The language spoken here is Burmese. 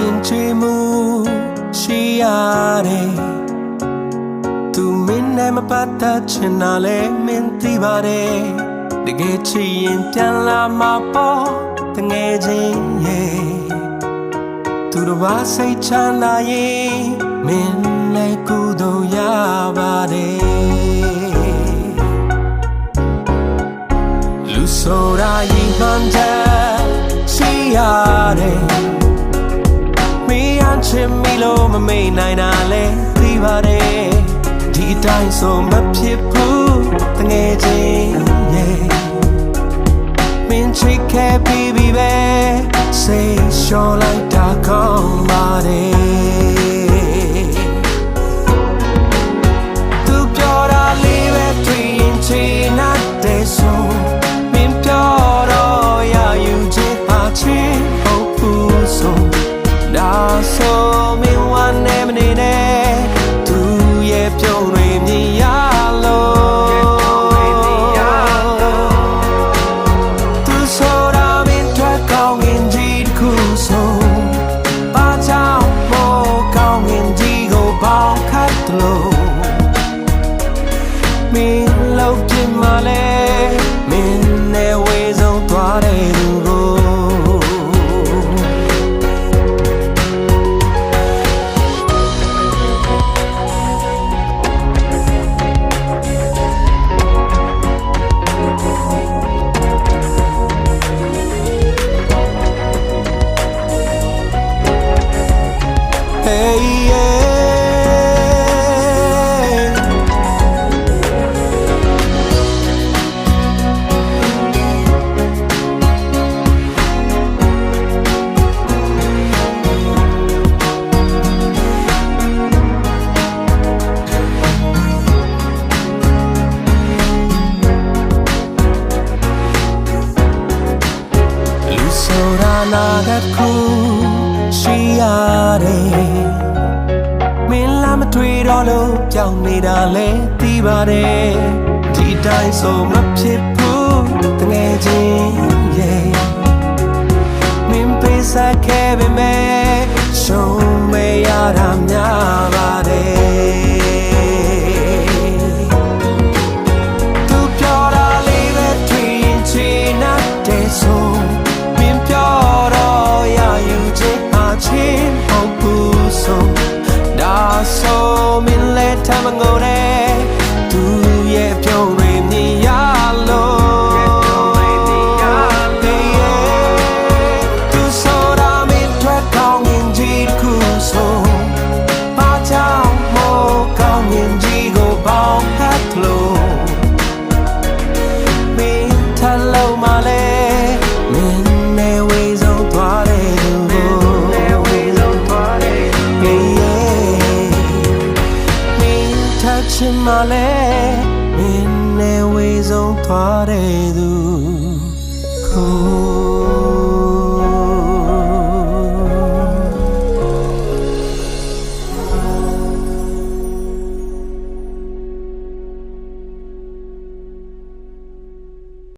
ရင်ချွေမှုရှိရတယ်သူမင်းနဲ့မပတ်သက်ချင်တာလဲမင်းသိပါတယ်တကယ်ချစ်ရင်ပြန်လာမှာပေါ့တငယ်ချင်းရဲ့သူတို့ဘာစိတ်ချမ်းသာရင်မင်းလည်းကုသိုလ်ရပါတယ်လူဆိုတာရင်မှန်တဲ့ရှိရတယ်မင်းအ ချင်မီလို့မမေ့နိုင်တာလဲသိပါတယ်ဒီအတိုင်းဆိုမဖြစ်ဘူးတငယ်ချင်းရဲ့မင်းချစ်ခဲ့ပြီးပြီပဲစိတ်လျှော်လိုက် Hey, yeah. လူ လို့ကြောက်နေတာလဲသိပါတယ်ဒီတိုင်းဆိုမဖြစ်ဘူးတငယ်ချင်းရဲ့မင်းပေးစားခဲ့ပေမဲ့ရှုံးမရတာများ မလဲမင်းနဲ့ဝေဆုံးသွားတဲ့သူကိုမင်းနဲ့ဝေဆုံးသွားတဲ့သူကိုမင်းထချင်မလဲမင်းနဲ့ဝေဆုံးသွားတဲ့သူကို